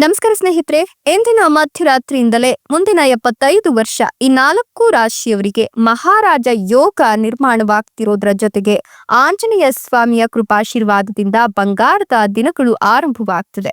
ನಮಸ್ಕಾರ ಸ್ನೇಹಿತರೆ ಎಂದಿನ ಮಧ್ಯರಾತ್ರಿಯಿಂದಲೇ ಮುಂದಿನ ಎಪ್ಪತ್ತೈದು ವರ್ಷ ಈ ನಾಲ್ಕು ರಾಶಿಯವರಿಗೆ ಮಹಾರಾಜ ಯೋಗ ನಿರ್ಮಾಣವಾಗ್ತಿರೋದ್ರ ಜೊತೆಗೆ ಆಂಜನೇಯ ಸ್ವಾಮಿಯ ಕೃಪಾಶೀರ್ವಾದದಿಂದ ಬಂಗಾರದ ದಿನಗಳು ಆರಂಭವಾಗ್ತದೆ.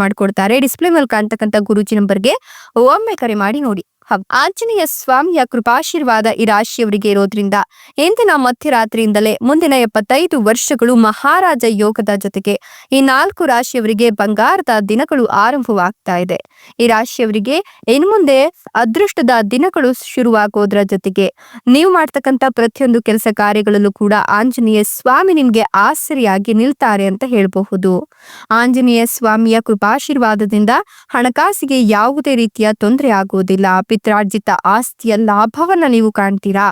ಮಾಡಿಕೊಡ್ತಾರೆ. ಡಿಸ್ಪ್ಲೇ ಮೇಲೆ ಕಾಣ್ತಕ್ಕಂಥ ಗುರುಜಿ ನಂಬರ್ಗೆ ಒಮ್ಮೆ ಕರೆ ಮಾಡಿ ನೋಡಿ. ಆಂಜನೇಯ ಸ್ವಾಮಿಯ ಕೃಪಾಶೀರ್ವಾದ ಈ ರಾಶಿಯವರಿಗೆ ಇರೋದ್ರಿಂದ ಇಂದಿನ ಮಧ್ಯರಾತ್ರಿಯಿಂದಲೇ ಮುಂದಿನ ಎಪ್ಪತ್ತೈದು ವರ್ಷಗಳು ಮಹಾರಾಜ ಯೋಗದ ಜೊತೆಗೆ ಈ ನಾಲ್ಕು ರಾಶಿಯವರಿಗೆ ಬಂಗಾರದ ದಿನಗಳು ಆರಂಭವಾಗ್ತಾ ಇದೆ. ಈ ರಾಶಿಯವರಿಗೆ ಇನ್ ಮುಂದೆ ಅದೃಷ್ಟದ ದಿನಗಳು ಶುರುವಾಗೋದ್ರ ಜೊತೆಗೆ ನೀವು ಮಾಡ್ತಕ್ಕಂಥ ಪ್ರತಿಯೊಂದು ಕೆಲಸ ಕಾರ್ಯಗಳಲ್ಲೂ ಕೂಡ ಆಂಜನೇಯ ಸ್ವಾಮಿ ನಿಮ್ಗೆ ಆಸರಿಯಾಗಿ ನಿಲ್ತಾರೆ ಅಂತ ಹೇಳಬಹುದು. ಆಂಜನೇಯ ಸ್ವಾಮಿಯ ಕೃಪಾಶೀರ್ವಾದದಿಂದ ಹಣಕಾಸಿಗೆ ಯಾವುದೇ ರೀತಿಯ ತೊಂದರೆ ಆಗುವುದಿಲ್ಲ ಪಿತ್ರಾರ್ಜಿತ ಆಸ್ತಿಯ ಲಾಭವನ್ನ ನೀವು ಕಾಣ್ತೀರಾ?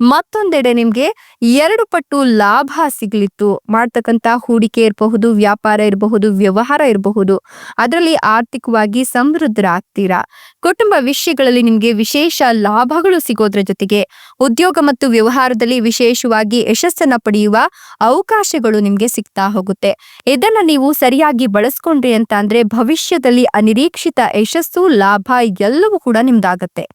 ಮತ್ತೊಂದೆಡೆ ನಿಮ್ಗೆ ಎರಡು ಪಟ್ಟು ಲಾಭ ಸಿಗ್ಲಿತ್ತು. ಮಾಡ್ತಕ್ಕಂತ ಹೂಡಿಕೆ ಇರಬಹುದು, ವ್ಯಾಪಾರ ಇರಬಹುದು, ವ್ಯವಹಾರ ಇರಬಹುದು. ಅದರಲ್ಲಿ ಆರ್ಥಿಕವಾಗಿ ಸಮೃದ್ಧರಾಗ್ತೀರಾ? ಕುಟುಂಬ ವಿಷಯಗಳಲ್ಲಿ ನಿಮ್ಗೆ ವಿಶೇಷ ಲಾಭಗಳು ಸಿಗೋದ್ರ ಜೊತೆಗೆ ಉದ್ಯೋಗ ಮತ್ತು ವ್ಯವಹಾರದಲ್ಲಿ ವಿಶೇಷವಾಗಿ ಯಶಸ್ಸನ್ನ ಪಡೆಯುವ ಅವಕಾಶಗಳು ನಿಮ್ಗೆ ಸಿಗ್ತಾ ಹೋಗುತ್ತೆ. ಇದನ್ನ ನೀವು ಸರಿಯಾಗಿ ಬಳಸ್ಕೊಂಡ್ರಿ ಅಂತ ಅಂದ್ರೆ ಭವಿಷ್ಯದಲ್ಲಿ ಅನಿರೀಕ್ಷಿತ ಯಶಸ್ಸು, ಲಾಭ ಎಲ್ಲವೂ ಕೂಡ ನಿಮ್ದಾಗತ್ತೆ.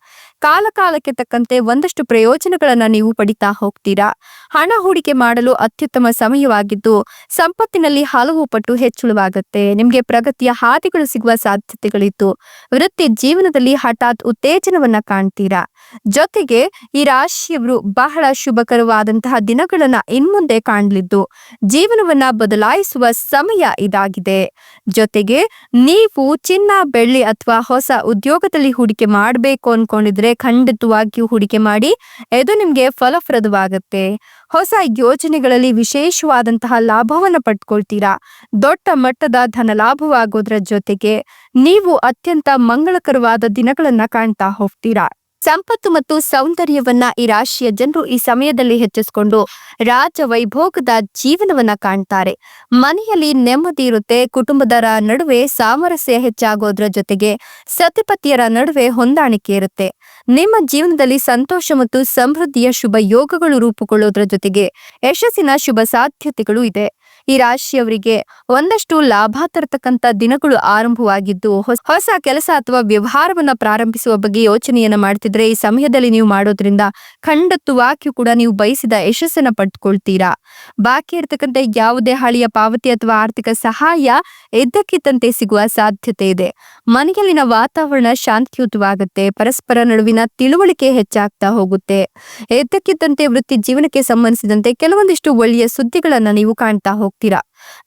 ಕಾಲ ಕಾಲಕ್ಕೆ ತಕ್ಕಂತೆ ಒಂದಷ್ಟು ಪ್ರಯೋಜನಗಳನ್ನ ನೀವು ಪಡಿತಾ ಹೋಗ್ತೀರಾ? ಹಣ ಹೂಡಿಕೆ ಮಾಡಲು ಅತ್ಯುತ್ತಮ ಸಮಯವಾಗಿದ್ದು, ಸಂಪತ್ತಿನಲ್ಲಿ ಹಲವು ಪಟ್ಟು ಹೆಚ್ಚಳವಾಗುತ್ತೆ. ನಿಮಗೆ ಪ್ರಗತಿಯ ಹಾದಿಗಳು ಸಿಗುವ ಸಾಧ್ಯತೆಗಳಿತ್ತು ವೃತ್ತಿ ಜೀವನದಲ್ಲಿ ಹಠಾತ್ ಉತ್ತೇಜನವನ್ನ ಕಾಣ್ತೀರಾ? ಜೊತೆಗೆ ಈ ರಾಶಿಯವರು ಬಹಳ ಶುಭಕರವಾದಂತಹ ದಿನಗಳನ್ನ ಇನ್ಮುಂದೆ ಕಾಣಲಿದ್ದು, ಜೀವನವನ್ನ ಬದಲಾಯಿಸುವ ಸಮಯ ಇದಾಗಿದೆ. ಜೊತೆಗೆ ನೀವು ಚಿನ್ನ, ಬೆಳ್ಳಿ ಅಥವಾ ಹೊಸ ಉದ್ಯೋಗದಲ್ಲಿ ಹೂಡಿಕೆ ಮಾಡಬೇಕು ಅನ್ಕೊಂಡಿದ್ರೆ ಖಂಡಿತವಾಗಿಯೂ ಹೂಡಿಕೆ ಮಾಡಿ, ಇದು ನಿಮ್ಗೆ ಫಲಪ್ರದವಾಗುತ್ತೆ. ಹೊಸ ಯೋಜನೆಗಳಲ್ಲಿ ವಿಶೇಷವಾದಂತಹ ಲಾಭವನ್ನ ಪಡ್ಕೊಳ್ತೀರಾ? ದೊಡ್ಡ ಮಟ್ಟದ ಧನ ಲಾಭವಾಗೋದ್ರ ಜೊತೆಗೆ ನೀವು ಅತ್ಯಂತ ಮಂಗಳಕರವಾದ ದಿನಗಳನ್ನ ಕಾಣ್ತಾ ಹೋಗ್ತೀರಾ? ಸಂಪತ್ತು ಮತ್ತು ಸೌಂದರ್ಯವನ್ನ ಈ ರಾಶಿಯ ಜನರು ಈ ಸಮಯದಲ್ಲಿ ಹೆಚ್ಚಿಸಿಕೊಂಡು ರಾಜ ವೈಭೋಗದ ಜೀವನವನ್ನ ಕಾಣ್ತಾರೆ. ಮನೆಯಲ್ಲಿ ನೆಮ್ಮದಿ ಇರುತ್ತೆ, ಕುಟುಂಬದರ ನಡುವೆ ಸಾಮರಸ್ಯ ಹೆಚ್ಚಾಗೋದ್ರ ಜೊತೆಗೆ ಸತಿಪತಿಯರ ನಡುವೆ ಹೊಂದಾಣಿಕೆ ಇರುತ್ತೆ. ನಿಮ್ಮ ಜೀವನದಲ್ಲಿ ಸಂತೋಷ ಮತ್ತು ಸಮೃದ್ಧಿಯ ಶುಭ ಯೋಗಗಳು ರೂಪುಗೊಳ್ಳೋದ್ರ ಜೊತೆಗೆ ಯಶಸ್ಸಿನ ಶುಭ ಸಾಧ್ಯತೆಗಳು ಇದೆ. ಈ ರಾಶಿಯವರಿಗೆ ಒಂದಷ್ಟು ಲಾಭ ತರತಕ್ಕಂತ ದಿನಗಳು ಆರಂಭವಾಗಿದ್ದು, ಹೊಸ- ಕೆಲಸ ಅಥವಾ ವ್ಯವಹಾರವನ್ನ ಪ್ರಾರಂಭಿಸುವ ಬಗ್ಗೆ ಯೋಚನೆಯನ್ನ ಮಾಡ್ತಿದ್ರೆ ಈ ಸಮಯದಲ್ಲಿ ನೀವು ಮಾಡೋದ್ರಿಂದ ಖಂಡಿತವಾಗಿಯೂ ಕೂಡ ನೀವು ಬಯಸಿದ ಯಶಸ್ಸನ್ನ ಪಡ್ಕೊಳ್ತೀರಾ. ಬಾಕಿ ಇರತಕ್ಕಂತ ಯಾವುದೇ ಹಳೆಯ ಪಾವತಿ ಅಥವಾ ಆರ್ಥಿಕ ಸಹಾಯ ಇದ್ದಕ್ಕಿದ್ದಂತೆ ಸಿಗುವ ಸಾಧ್ಯತೆ ಇದೆ. ಮನೆಯಲ್ಲಿನ ವಾತಾವರಣ ಶಾಂತಿಯುತವಾಗುತ್ತೆ, ಪರಸ್ಪರ ನಡುವಿನ ತಿಳುವಳಿಕೆ ಹೆಚ್ಚಾಗ್ತಾ ಹೋಗುತ್ತೆ. ಇದ್ದಕ್ಕಿದ್ದಂತೆ ವೃತ್ತಿ ಜೀವನಕ್ಕೆ ಸಂಬಂಧಿಸಿದಂತೆ ಕೆಲವೊಂದಿಷ್ಟು ಒಳ್ಳೆಯ ಸುದ್ದಿಗಳನ್ನ ನೀವು ಕಾಣ್ತಾ ಹೋಗ್ತೀರಾ.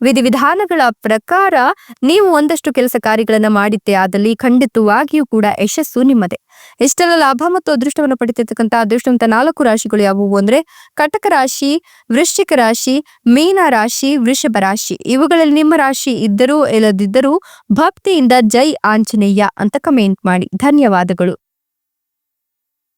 ವಿಧಿವಿಧಾನಗಳ ಪ್ರಕಾರ ನೀವು ಒಂದಷ್ಟು ಕೆಲಸ ಕಾರ್ಯಗಳನ್ನ ಮಾಡಿದ್ದೆ ಆದಲ್ಲಿ ಖಂಡಿತವಾಗಿಯೂ ಕೂಡ ಯಶಸ್ಸು ನಿಮ್ಮದೇ. ಇಷ್ಟೆಲ್ಲ ಲಾಭ ಮತ್ತು ಅದೃಷ್ಟವನ್ನು ಪಡಿತಿರ್ತಕ್ಕಂಥ ಅದೃಷ್ಟವಂತ ನಾಲ್ಕು ರಾಶಿಗಳು ಯಾವುವು ಅಂದ್ರೆ ಕಟಕ ರಾಶಿ, ವೃಶ್ಚಿಕ ರಾಶಿ, ಮೀನ ರಾಶಿ, ವೃಷಭ ರಾಶಿ. ಇವುಗಳಲ್ಲಿ ನಿಮ್ಮ ರಾಶಿ ಇದ್ದರೂ ಇಲ್ಲದಿದ್ದರೂ ಭಕ್ತಿಯಿಂದ ಜೈ ಆಂಜನೇಯ ಅಂತ ಕಮೆಂಟ್ ಮಾಡಿ. ಧನ್ಯವಾದಗಳು.